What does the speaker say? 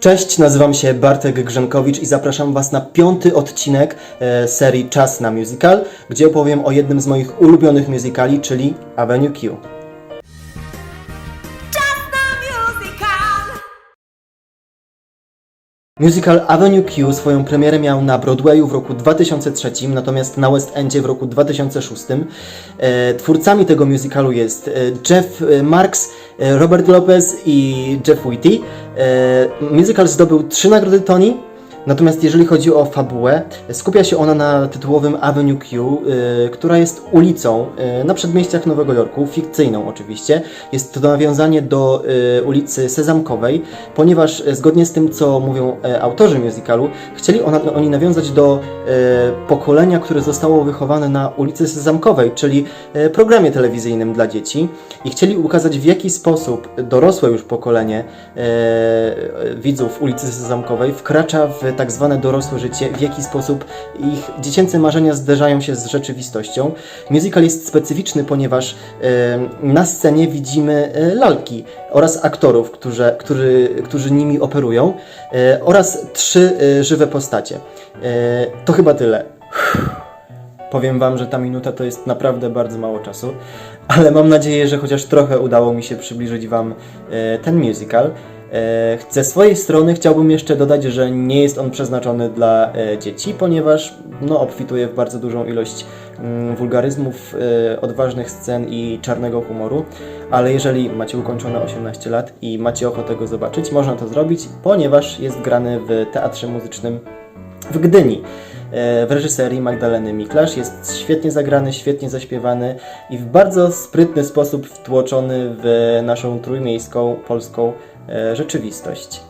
Cześć, nazywam się Bartek Grzenkowicz i zapraszam Was na piąty odcinek e, serii Czas na Musical, gdzie opowiem o jednym z moich ulubionych musicali, czyli Avenue Q. Musical Avenue Q swoją premierę miał na Broadwayu w roku 2003, natomiast na West Endzie w roku 2006. E, Twórcami tego musicalu jest e, Jeff Marks, Robert Lopez i Jeff Whitty. E, Musical zdobył trzy nagrody Tony, Natomiast jeżeli chodzi o fabułę, skupia się ona na tytułowym Avenue Q, y, która jest ulicą y, na przedmieściach Nowego Jorku, fikcyjną oczywiście. Jest to nawiązanie do y, ulicy Sezamkowej, ponieważ y, zgodnie z tym, co mówią y, autorzy musicalu, chcieli ona, oni nawiązać do y, pokolenia, które zostało wychowane na ulicy Sezamkowej, czyli y, programie telewizyjnym dla dzieci i chcieli ukazać w jaki sposób dorosłe już pokolenie e, widzów ulicy Sezamkowej wkracza w tak zwane dorosłe życie, w jaki sposób ich dziecięce marzenia zderzają się z rzeczywistością. Musical jest specyficzny, ponieważ na scenie widzimy e, lalki oraz aktorów, którzy, którzy, którzy nimi operują e, oraz trzy e, żywe postacie. To chyba tyle. Powiem Wam, że ta minuta to jest naprawdę bardzo mało czasu, ale mam nadzieję, że chociaż trochę udało mi się przybliżyć Wam ten musical. Ze swojej strony chciałbym jeszcze dodać, że nie jest on przeznaczony dla e, dzieci, ponieważ no, obfituje w bardzo dużą ilość mm, wulgaryzmów, e, odważnych scen i czarnego humoru, ale jeżeli macie ukończone 18 lat i macie ochotę go zobaczyć, można to zrobić, ponieważ jest grany w teatrze muzycznym w Gdyni. E, W reżyserii Magdaleny Miklasz jest świetnie zagrany, świetnie zaśpiewany i w bardzo sprytny sposób wtłoczony w naszą trójmiejską polską rzeczywistość.